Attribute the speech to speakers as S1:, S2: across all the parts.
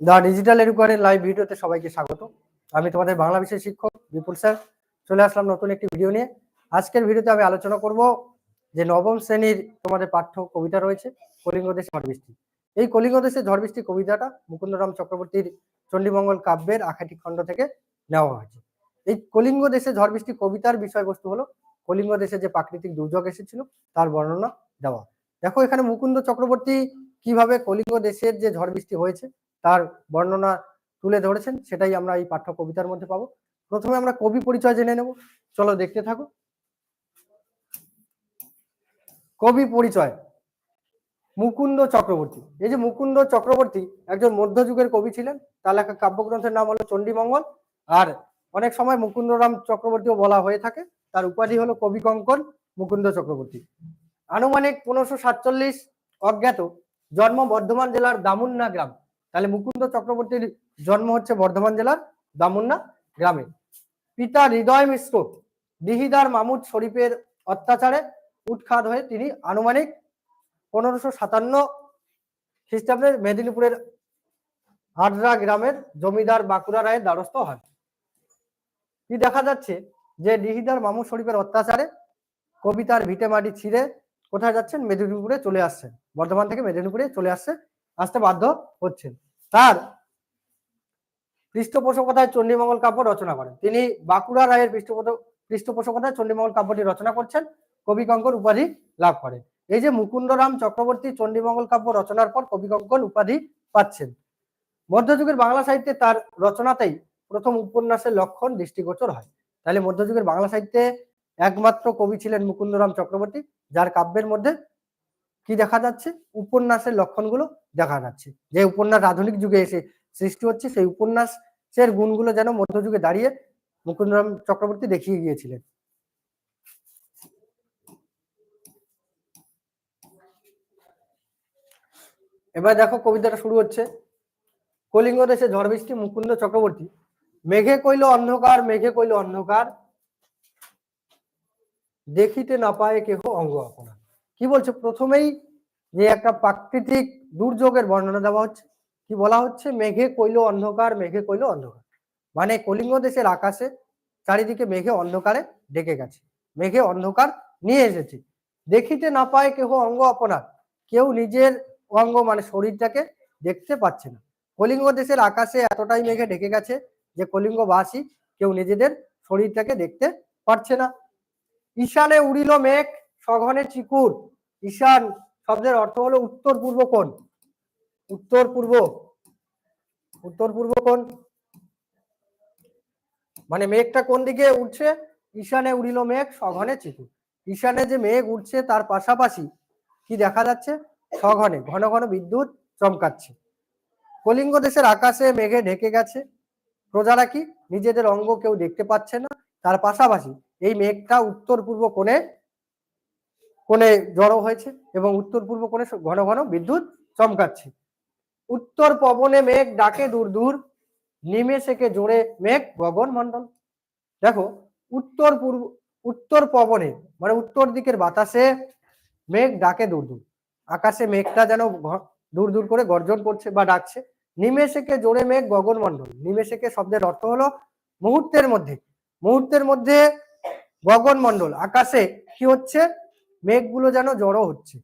S1: The digital এডুকেশনের live ভিডিওতে সবাইকে স্বাগত। আমি তোমাদের বাংলা বিষয় শিক্ষক বিপুল স্যার। চলে আসলাম নতুন একটি ভিডিও নিয়ে। আজকের ভিডিওতে আমি আলোচনা করব যে নবম শ্রেণির তোমাদের পাঠ্য কবিতা রয়েছে, কলিঙ্গ দেশে, ঝড় বৃষ্টি। এই কলিঙ্গ দেশে ঝড় বৃষ্টি কবিতাটা মুকুন্দরাম চক্রবর্তীর চণ্ডীমঙ্গল কাব্যের আখাটি খণ্ড থেকে নেওয়া হয়েছে। এই কলিঙ্গ দেশে ঝড় বৃষ্টি কবিতার বিষয়বস্তু হলো, কলিঙ্গ দেশে যে প্রাকৃতিক দুর্যোগ এসেছিল, তার বর্ণনা দেওয়া। দেখো এখানে মুকুন্দ চক্রবর্তী কীভাবে কলিঙ্গ দেশের যে ঝড় বৃষ্টি হয়েছে তার বর্ণনা তুলে ধরেছেন, সেটাই আমরা এই পাঠ্য কবিতার মধ্যে পাবো। প্রথমে আমরা কবি পরিচয় জেনে নেব। চলো দেখতে থাকো। কবি পরিচয়, মুকুন্দ চক্রবর্তী। এই যে মুকুন্দ চক্রবর্তী একজন মধ্যযুগের কবি ছিলেন, তার লেখা কাব্যগ্রন্থের নাম হলো চণ্ডীমঙ্গল। আর অনেক সময় মুকুন্দরাম চক্রবর্তীও বলা হয়ে থাকে। তার উপাধি হলো কবি কঙ্কন মুকুন্দ চক্রবর্তী। আনুমানিক পনেরোশো সাতচল্লিশ অজ্ঞাত জন্ম বর্ধমান জেলার দামুন্না গ্রাম। তাহলে মুকুন্দ চক্রবর্তীর জন্ম হচ্ছে বর্ধমান জেলার দামুন্না গ্রামে। পিতা হৃদয় মিশ্র, দিহিদার মামুদ শরীফের অত্যাচারে উৎখাত হয়ে তিনি আনুমানিক পনেরোশো সাতান্ন খ্রিস্টাব্দের মেদিনীপুরের আড্রা গ্রামের জমিদার বাঁকুড়া রায়ের দ্বারস্থ হন। কি দেখা যাচ্ছে যে দিহিদার মামুদ শরীফের অত্যাচারে কবিতার ভিটে মাটি ছিঁড়ে কোথায় যাচ্ছেন? মেদিনীপুরে চলে আসছেন। বর্ধমান থেকে মেদিনীপুরে চলে আসছে আসতে বাধ্য হচ্ছেন। তার পৃষ্ঠপোষকতায় চণ্ডীমঙ্গল কাব্য রচনা করেন। তিনি বাঁকুড়া রায়ের পৃষ্ঠপোষ, পৃষ্ঠপোষকতায় চণ্ডীমঙ্গল কাব্যটি রচনা করছেন। কবি কঙ্কন উপাধি লাভ করেন। এই যে মুকুন্দরাম চক্রবর্তী চণ্ডীমঙ্গল কাব্য রচনার পর কবি কঙ্কন উপাধি পাচ্ছেন। মধ্যযুগের বাংলা সাহিত্যে তার রচনাতেই প্রথম উপন্যাসের লক্ষণ দৃষ্টিগোচর হয়। তাহলে মধ্যযুগের বাংলা সাহিত্যে একমাত্র কবি ছিলেন মুকুন্দরাম চক্রবর্তী, যার কাব্যের মধ্যে কি দেখা যাচ্ছে? উপন্যাসের লক্ষণগুলো দেখা যাচ্ছে। যে উপন্যাস আধুনিক যুগে এসে সৃষ্টি হচ্ছে, সেই উপন্যাসের গুণগুলো যেন মধ্যযুগে দাঁড়িয়ে মুকুন্দরাম চক্রবর্তী দেখিয়ে গিয়েছিলেন। এবার দেখো কবিতাটা শুরু হচ্ছে। কলিঙ্গ দেশে ঝড় বৃষ্টি, মুকুন্দ চক্রবর্তী। মেঘে কইল অন্ধকার, মেঘে কইল অন্ধকার। দেখিতে না পায় কেহ অঙ্গ আপনা। কি বলছে? প্রথমেই যে একটা প্রাকৃতিক দুর্যোগের বর্ণনা দেওয়া হচ্ছে। কি বলা হচ্ছে? মেঘে কইল অন্ধকার, মেঘে কইল অন্ধকার। মানে কলিঙ্গ দেশের আকাশে চারিদিকে মেঘে অন্ধকারে ডেকে গেছে। মেঘে অন্ধকার নিয়ে এসেছে। দেখিতে না পায় কেহ অঙ্গ আপনার কেউ নিজের অঙ্গ মানে শরীরটাকে দেখতে পাচ্ছে না। কলিঙ্গ দেশের আকাশে এতটাই মেঘে ঢেকে গেছে যে কলিঙ্গবাসী কেউ নিজেদের শরীরটাকে দেখতে পারছে না। ঈশানে উড়িল মেঘ সঘনে চিকুর, ঈশান শব্দের অর্থ হলো উত্তর পূর্ব কোণ। উত্তর পূর্ব উত্তর পূর্ব কোণ। মানে মেঘটা কোন দিকে উঠছে ঈশানে উড়িল মেঘ, সঘনে চিকুর। ঈশানে যে মেঘ উঠছে তার পাশাপাশি কি দেখা যাচ্ছে? সঘনে, ঘন ঘন বিদ্যুৎ চমকাচ্ছে। কলিঙ্গ দেশের আকাশে মেঘে ঢেকে গেছে। প্রজারা কি? নিজেদের অঙ্গ কেউ দেখতে পাচ্ছে না। তার পাশাপাশি এই মেঘটা উত্তর পূর্ব কোণে কোণে জড়ো হয়েছে এবং উত্তর পূর্ব কোণে ঘন ঘন বিদ্যুৎ চমকাচ্ছে। উত্তর পবনে মেঘ ডাকে দূর দূর, নিমে নিমেষেকে জোরে মেঘ গগন মন্ডল। দেখো, উত্তর পূর্ব, উত্তর পবনে মানে উত্তর দিকের বাতাসে মেঘ ডাকে দূর দূর। আকাশে মেঘটা যেন দূর দূর করে গর্জন করছে বা ডাকছে। নিমেষেকে জোরে মেঘ গগন মন্ডল। নিমেষেকে শব্দের অর্থ হলো মুহূর্তের মধ্যে। মুহূর্তের মধ্যে গগন মন্ডল। আকাশে কি হচ্ছে? মেঘগুলো যেন জড়ো হচ্ছে।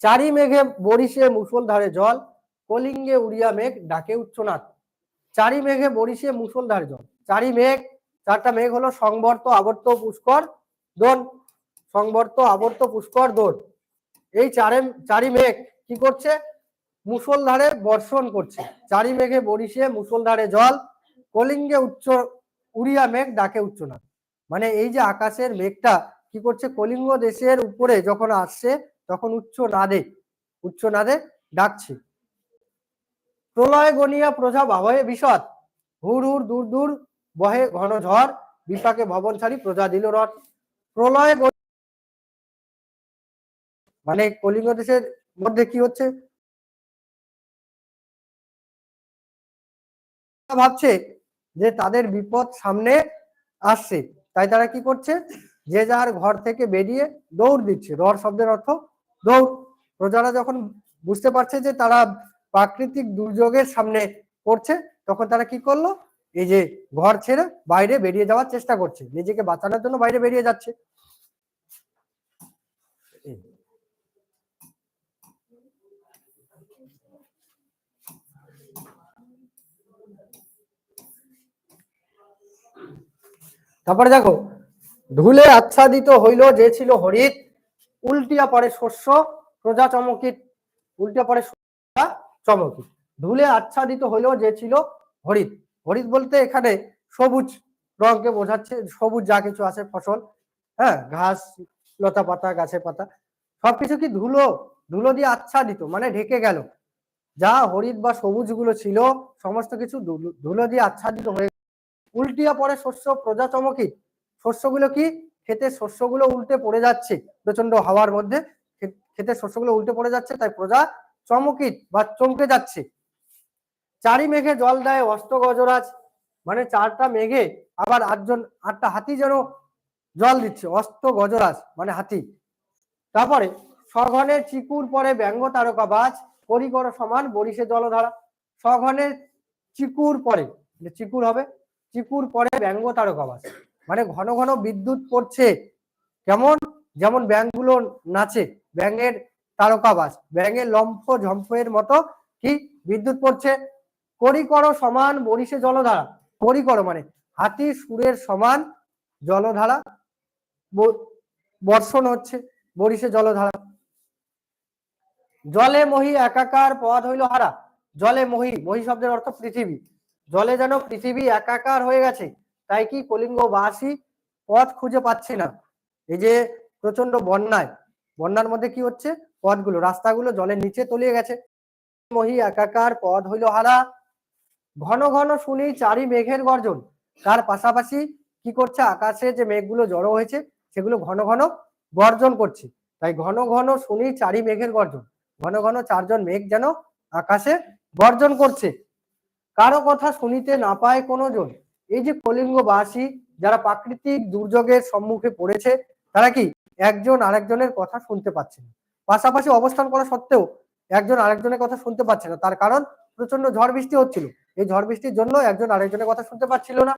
S1: চারি মেঘে বরিশে মুসলধারে জল, কলিঙ্গে উড়িয়া মেঘ ডাকে উচ্চনাথ চারি মেঘে বরিশে মুসলধারে জল। চারি মেঘ চারটা মেঘ হলো সংবর্ত, আবর্ত, পুষ্কর, দোন। সংবর্ত, আবর্ত, পুষ্কর, দোন। এই চারে চারি মেঘ কি করছে? মুসলধারে বর্ষণ করছে। চারি মেঘে বরিশে মুসলধারে জল, কলিঙ্গে উচ্চ, উড়িয়া মেঘ ডাকে উচ্চনাথ মানে এই যে আকাশের মেঘটা কি করছে? কলিঙ্গ দেশের উপরে যখন আসছে, তখন উচ্চ নাদে উচ্চ নাদে ডাকছে। প্রলয় গনিয়া প্রজা বাভয়ে বিশদ হুর হুর দূর দূর বহে ঘন ঝড়, বিপাকে ভবন ছাড়ি প্রজা দিল রথ। প্রলয় মানে কলিঙ্গ দেশের মধ্যে কি হচ্ছে? ভাবছে যে তাদের বিপদ সামনে আসছে। তাই তারা কি করছে? যে যার ঘর থেকে বেরিয়ে দৌড় দিচ্ছে। রর শব্দের অর্থ দৌড়। প্রজারা যখন বুঝতে পারছে যে তারা প্রাকৃতিক দুর্যোগের সামনে পড়ছে, তখন তারা কি করল? এই যে ঘর ছেড়ে বাইরে বেরিয়ে যাওয়ার চেষ্টা করছে। নিজেকে বাঁচানোর জন্য বাইরে বেরিয়ে যাচ্ছে। তারপরে দেখো ধুলে আচ্ছাদিত হইল যে ছিল হরিত উল্টিয়া পরে শস্য, প্রজা চমকিত। উল্টিয়া পরে চমকিত। ধুলে আচ্ছাদিত হইল যে ছিল হরিত হরিত বলতে এখানে সবুজ রঙকে বোঝাচ্ছে, সবুজ যা কিছু আছে, ফসল হ্যাঁ ঘাস, লতা পাতা, গাছের পাতা, সবকিছু কি ধুলো? ধুলো দিয়ে আচ্ছাদিত মানে ঢেকে গেল। যা হরিত বা সবুজগুলো ছিল, সমস্ত কিছু ধুলো দিয়ে আচ্ছাদিত হয়ে উল্টিয়া পরে শস্য, প্রজা চমকিত। শস্যগুলো কি? ক্ষেতের শস্যগুলো উল্টে পড়ে যাচ্ছে প্রচণ্ড হাওয়ার মধ্যে। ক্ষেতের শস্যগুলো উল্টে পড়ে যাচ্ছে, তাই প্রজা চমকিত বা চমকে যাচ্ছে। চারি মেঘে জল দেয় অস্ত গজরাজ মানে চারটা মেঘে আবার আটজন, আটটা হাতি যেন জল দিচ্ছে, অস্ত গজরাজ মানে হাতি। তারপরে সঘনের চিকুর পরে ব্যঙ্গ তারকাবাজ পরিকর সমান বরিশে জলধারা। সঘনের চিকুর পরে মানে চিকুর হবে, চিকুর পরে ব্যঙ্গ তারকাবাজ মানে ঘন ঘন বিদ্যুৎ পড়ছে। কেমন? যেমন ব্যাঙগুলো নাচে। ব্যাঙের তারকাবাজ ব্যাঙের লম্ফ ঝম্ফের মতো কি বিদ্যুৎ পড়ছে? করিকর সমান বরিশে জলধারা। করিকর মানে হাতি সুরের সমান জলধারা। বর্ষণ হচ্ছে বরিশে জলধারা। জলে মহি একাকার পথ হইল হারা। জলে মহি মহি শব্দের অর্থ পৃথিবী। জলে যেন পৃথিবী একাকার হয়ে গেছে। তাই কি কলিঙ্গবাসী পথ খুঁজে পাচ্ছে না? এই যে প্রচণ্ড বন্যায়, বন্যার মধ্যে কি হচ্ছে? পথগুলো, রাস্তাগুলো জলের নিচে তলিয়ে গেছে। মহি একাকার পথ হইল হারা। ঘন ঘন শুনি চারি মেঘের গর্জন। তার পাশাপাশি কি করছে? আকাশে যে মেঘগুলো জড়ো হয়েছে, সেগুলো ঘন ঘন গর্জন করছে। তাই ঘন ঘন শুনি চারি মেঘের গর্জন। ঘন ঘন চারজন মেঘ যেন আকাশে গর্জন করছে। কারও কথা শুনিতে না পায় কোনো জন। এই যে কলিঙ্গবাসী যারা প্রাকৃতিক দুর্যোগের সম্মুখে পড়েছে, তারা কি একজন আরেকজনের কথা শুনতে পাচ্ছে না? পাশাপাশি অবস্থান করা সত্ত্বেও একজন আরেকজনের কথা শুনতে পাচ্ছে না। তার কারণ প্রচণ্ড ঝড় বৃষ্টি হচ্ছিল। এই ঝড় বৃষ্টির জন্য একজন আরেকজনের কথা শুনতে পাচ্ছিল না।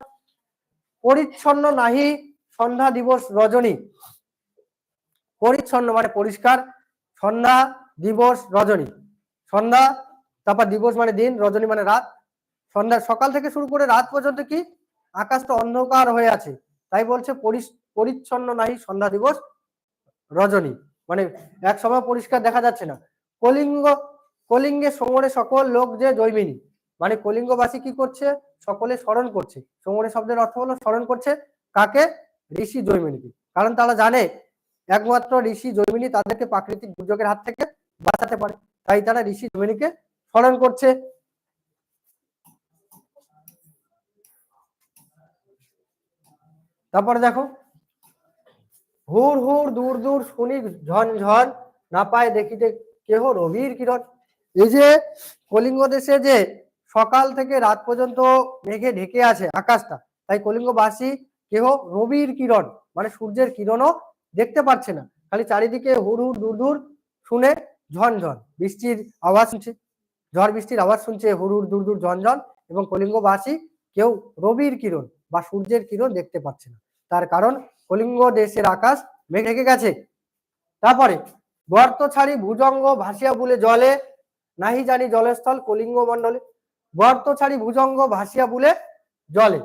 S1: পরিচ্ছন্ন নাহি সন্ধ্যা দিবস রজনী। পরিচ্ছন্ন মানে পরিষ্কার। সন্ধ্যা দিবস রজনী। সন্ধ্যা, তারপর দিবস মানে দিন, রজনী মানে রাত। সন্ধ্যা সকাল থেকে শুরু করে রাত পর্যন্ত কি আকাশটা অন্ধকার হয়ে আছে। তাই বলছে পরিচ্ছন্ন নাই সন্ধ্যা দিবস রজনী। মানে এক সময় পরিষ্কার দেখা যাচ্ছে না। কলিঙ্গ কলিঙ্গে সমরে সকল লোক যে জৈমিনী। মানে কলিঙ্গবাসী কি করছে? সকলে স্মরণ করছে। সমরে শব্দের অর্থ হলো স্মরণ করছে কাকে? ঋষি জৈমিনীকে। কারণ তারা জানে, একমাত্র ঋষি জৈমিনী তাদেরকে প্রাকৃতিক দুর্যোগের হাত থেকে বাঁচাতে পারে। তাই তারা ঋষি জৈমিনীকে স্মরণ করছে। তারপরে দেখো, হুর হুর দূর দূর শুনি ঝন ঝন, না পায় দেখিতে কেহ রবির কিরণ। এই যে কলিঙ্গ দেশে যে সকাল থেকে রাত পর্যন্ত মেঘে ঢেকে আছে আকাশটা, তাই কলিঙ্গবাসী কেহ রবির কিরণ মানে সূর্যের কিরণও দেখতে পাচ্ছে না। খালি চারিদিকে হুর হুর দূর দূর শুনে ঝন ঝন, বৃষ্টির আওয়াজ শুনছে। ঝড় বৃষ্টির আওয়াজ শুনছে হুর হুর দূর দূর ঝন ঝন, এবং কলিঙ্গবাসী কেউ রবির কিরণ। বা সূর্যের কিরণ দেখতে পাচ্ছে না। তার কারণ কলিঙ্গ দেশের আকাশ মেঘ ঢেকে গেছে। তারপরে, গর্ত ছাড়ি ভুজঙ্গ ভাসিয়া বুলে জলে, নাহি জানি জলস্থল কলিঙ্গ মন্ডলে গর্ত ছাড়ি ভুজঙ্গ ভাসিয়া বুলে জলে।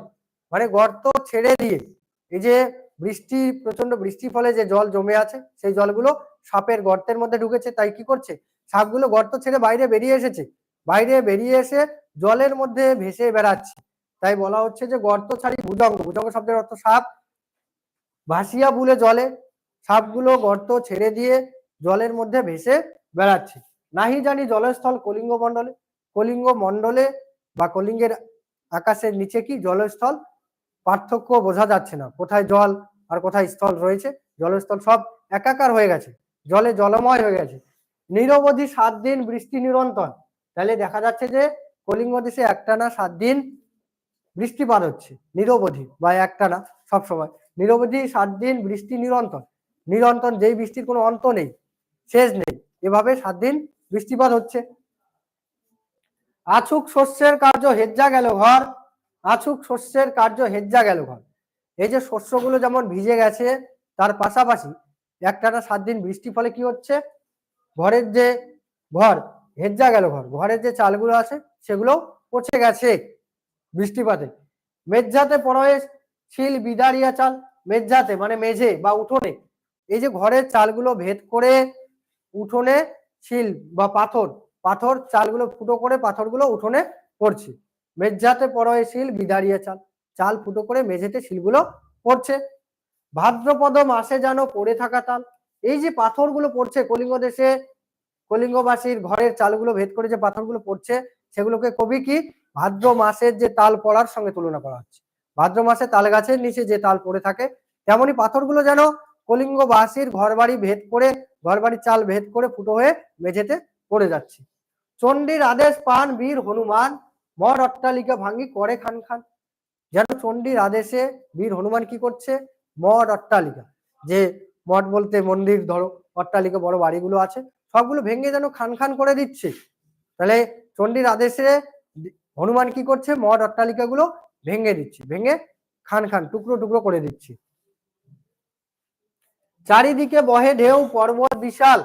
S1: মানে গর্ত ছেড়ে দিয়ে, এই যে বৃষ্টি প্রচণ্ড বৃষ্টির ফলে যে জল জমে আছে, সেই জলগুলো সাপের গর্তের মধ্যে ঢুকেছে, তাই কি করছে? সাপগুলো গর্ত ছেড়ে বাইরে বেরিয়ে এসেছে। বাইরে বেরিয়ে এসে জলের মধ্যে ভেসে বেড়াচ্ছে। তাই বলা হচ্ছে যে গর্ত ছাড়ি ভুজঙ্গ ভুজঙ্গ শব্দের অর্থ সাপ। ভাসিয়া বুলে জলে, সাপগুলো গর্ত ছেড়ে দিয়ে জলের মধ্যে ভেসে বেড়াচ্ছে। নাহি জানি জলস্থল কলিঙ্গ মণ্ডলে কলিঙ্গ মণ্ডলে বা কলিঙ্গের আকাশের নিচে কি জলস্থল? পার্থক্য বোঝা যাচ্ছে না। কোথায় জল আর কোথায় স্থল রয়েছে? জলস্থল সব একাকার হয়ে গেছে। জলে জলময় হয়ে গেছে। নিরবধি সাত দিন বৃষ্টি নিরন্তর। তাহলে দেখা যাচ্ছে যে কলিঙ্গ দেশে একটানা সাত দিন বৃষ্টিপাত হচ্ছে, নিরবধি বা একটানা সব সময় নিরবধি সাত দিন বৃষ্টি নিরন্তর। নিরন্তর যেই বৃষ্টির কোনো অন্ত নেই শেষ নেই, এভাবে সাত দিন বৃষ্টিপাত হচ্ছে। আছুক শস্যের কার্য হেজ্জা গেল ঘর, আছুক শস্যের কার্য হেজ্জা গেল ঘর। এই যে শস্যগুলো যেমন ভিজে গেছে, তার পাশাপাশি একটানা সাত দিন বৃষ্টি ফলে কি হচ্ছে? ঘরের যে ঘর, হেজ্জা গেল ঘর, ঘরের যে চালগুলো আছে, সেগুলো পচে গেছে। বৃষ্টিপাতে। মেজ্জাতে পড়ে শিল বিদারিয়া চাল মেজ্জাতে মানে মেঝে বা উঠোনে। এই যে ঘরের চালগুলো ভেদ করে উঠোনে শিল বা পাথর পাথর চালগুলো ফুটো করে পাথরগুলো উঠোনে পড়ছে। মেজ্জাতে পড়ে শিল বিদারিয়া চাল চাল ফুটো করে মেঝেতে শিলগুলো পড়ছে। ভাদ্রপদ মাসে যেন পড়ে থাকা তাল এই যে পাথরগুলো পড়ছে, কলিঙ্গ দেশে কলিঙ্গবাসীর ঘরের চালগুলো ভেদ করে যে পাথরগুলো পড়ছে, সেগুলোকে কবি কি ভাদ্র মাসের যে তাল পড়ার সঙ্গে তুলনা করা হচ্ছে। ভাদ্র মাসে তাল গাছের নিচে যে তাল পড়ে থাকে তেমনি পাথরগুলো যেন কলিঙ্গবাসীর ঘরবাড়ি ভেদ করে, ঘরবাড়ির চাল ভেদ করে ফুটো হয়ে মেঝেতে পড়ে যাচ্ছে। চণ্ডীর আদেশ পান বীর হনুমান, মর অট্টালিকা ভাঙ্গি করে খান খান। যেন চণ্ডীর আদেশে বীর হনুমান কি করছে? মঠ অট্টালিকা। যে মঠ বলতে মন্দির ধরো, অট্টালিকা, বড় বাড়িগুলো আছে, সবগুলো ভেঙে যেন খান খান করে দিচ্ছে। তাহলে চণ্ডীর আদেশে হনুমান কি করছে? মঠ অট্টালিকাগুলো ভেঙে দিচ্ছে, ভেঙে খান খান, টুকরো টুকরো করে দিচ্ছে। চারিদিকে বহে ঢেউ, পর্বত বিশাল,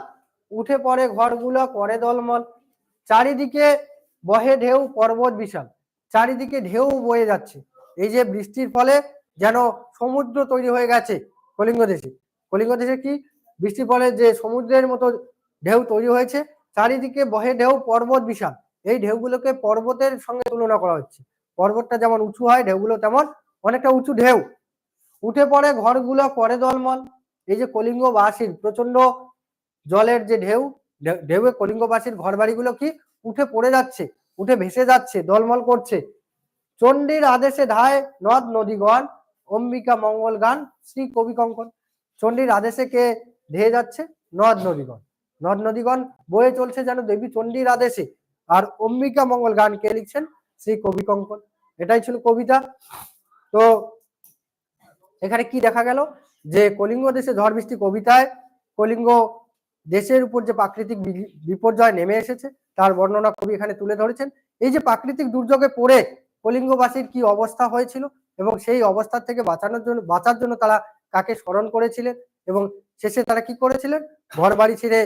S1: উঠে পড়ে ঘরগুলো করে দলমল। চারিদিকে বহে ঢেউ, পর্বত বিশাল, চারিদিকে ঢেউ বয়ে যাচ্ছে। এই যে বৃষ্টির ফলে যেন সমুদ্র তৈরি হয়ে গেছে কলিঙ্গ দেশে। কলিঙ্গ দেশে কি? বৃষ্টির ফলে যে সমুদ্রের মতো ঢেউ তৈরি হয়েছে, চারিদিকে বহে ঢেউ, পর্বত বিশাল। এই ঢেউগুলোকে পর্বতের সঙ্গে তুলনা করা হচ্ছে। পর্বতটা যেমন উঁচু হয়, ঢেউগুলো তেমন অনেকটা উঁচু ঢেউ। উঠে পড়ে ঘরগুলো করে দলমল। এই যে কলিঙ্গবাসীর প্রচণ্ড জলের যে ঢেউ ঢেউয়ে কলিঙ্গবাসীর ঘর বাড়িগুলো কি উঠে পড়ে যাচ্ছে, উঠে ভেসে যাচ্ছে, দলমল করছে। চণ্ডীর আদেশে ধায় নদ নদীগণ, অম্বিকা মঙ্গল গান, শ্রী কবি কঙ্কন। চণ্ডীর আদেশে কে ধেয়ে যাচ্ছে? নদ নদীগণ। নদ নদীগণ বয়ে চলছে যেন দেবী চণ্ডীর আদেশে। আর অম্বিকা মঙ্গল গান কে লিখছেন? শ্রী কবি কঙ্কন। এটাই ছিল কবিতা। তো এখানে কি দেখা গেল? যে কলিঙ্গ দেশে ঝড় বৃষ্টি কবিতায়, কলিঙ্গ দেশের উপর যে প্রাকৃতিক বিপর্যয় নেমে এসেছে, তার বর্ণনা কবি এখানে তুলে ধরেছেন। এই যে প্রাকৃতিক দুর্যোগে পড়ে কলিঙ্গবাসীর কি অবস্থা হয়েছিল এবং সেই অবস্থা থেকে বাঁচানোর জন্য বাঁচার জন্য তারা কাকে স্মরণ করেছিলেন এবং শেষে তারা কি করেছিলেন? ঘর বাড়ি ছেড়ে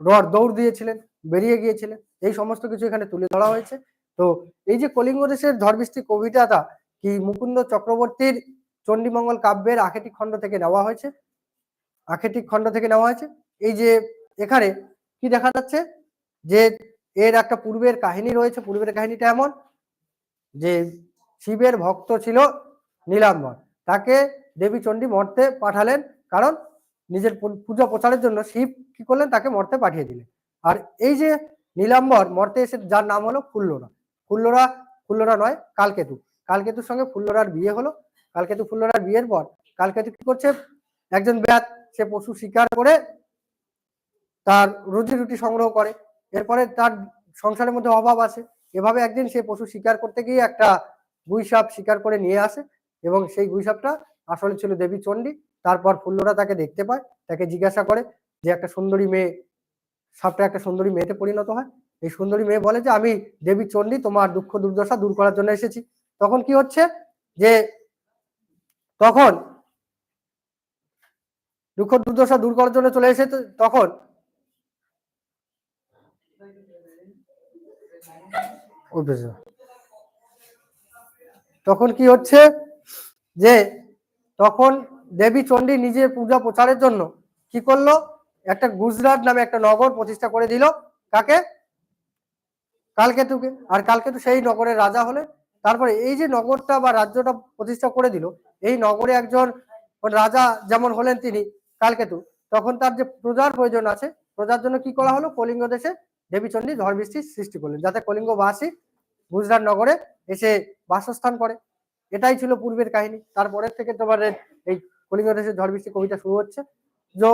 S1: রড দৌড় দিয়েছিলেন, বেরিয়ে গিয়েছিলেন। এই সমস্ত কিছু এখানে তুলে ধরা হয়েছে। তো এই যে কলিঙ্গ দেশের বৃষ্টি কবিতাটা কি মুকুন্দ চক্রবর্তীর চণ্ডীমঙ্গল কাব্যের আখেটিক খণ্ড থেকে নেওয়া হয়েছে? আখেটিক খণ্ড থেকে নেওয়া হয়েছে। এই যে এখানে কি দেখা যাচ্ছে? যে এর একটা পূর্বের কাহিনী রয়েছে। পূর্বের কাহিনীটা এমন যে শিবের ভক্ত ছিল নীলাম্বর। তাকে দেবী চণ্ডী মর্তে পাঠালেন কারণ নিজের পূজা প্রচারের জন্য শিব কি করলেন? তাকে মর্তে পাঠিয়ে দিলেন। আর এই যে নীলাম্বর মর্তে এসে যার নাম হলো ফুল্লরা। ফুল্লরা ফুল্লরা নয়, কালকেতু। কালকেতুর সঙ্গে ফুল্লরার বিয়ে হলো। কালকেতু ফুল্লরার বিয়ের পর কালকেতু কি করছে? একজন ব্যাত, সে পশু শিকার করে তার রুজি রুটি সংগ্রহ করে। এরপরে তার সংসারের মধ্যে অভাব আছে। এভাবে একদিন সে পশু শিকার করতে গিয়ে একটা গুইসাপ শিকার করে নিয়ে আসে এবং সেই গুইসাপটা আসলে ছিল দেবী চণ্ডী। তারপর ফুল্লরা তাকে দেখতে পায়, তাকে জিজ্ঞাসা করে যে একটা সুন্দরী মেয়ে সাপটা একটা সুন্দরী মেয়েতে পরিণত হয়। এই সুন্দরী মেয়ে বলে যে, আমি দেবী চণ্ডী, তোমার দুঃখ দুর্দশা দূর করার জন্য এসেছি। তখন কি হচ্ছে যে, তখন দুঃখ দুর্দশা দূর করার জন্য চলে এসে তখন তখন কি হচ্ছে যে, তখন দেবী চণ্ডী নিজের পূজা প্রচারের জন্য কি করল? একটা গুজরাট নামে একটা নগর প্রতিষ্ঠা করে দিল। কাকে? কালকেতুকে। আর কালকেতু সেই নগরের রাজা হলে তারপরে এই যে নগরটা বা রাজ্যটা প্রতিষ্ঠা করে দিল, এই নগরে একজন রাজা যেমন হলেন তিনি, কালকেতু, তখন তার যে প্রজার প্রয়োজন আছে, প্রজার জন্য কি করা হলো? কলিঙ্গ দেশে দেবীচণ্ডী ঝড় বৃষ্টির সৃষ্টি করলেন, যাতে কলিঙ্গবাসী গুজরাট নগরে এসে বাসস্থান করে। এটাই ছিল পূর্বের কাহিনী। তারপরের থেকে তোমার এই কলিঙ্গ দেশের ঝড় বৃষ্টি কবিতা শুরু হচ্ছে। তো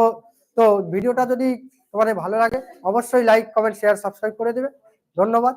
S1: তো ভিডিওটা যদি তোমাদের ভালো লাগে অবশ্যই লাইক কমেন্ট শেয়ার সাবস্ক্রাইব করে দেবে। ধন্যবাদ।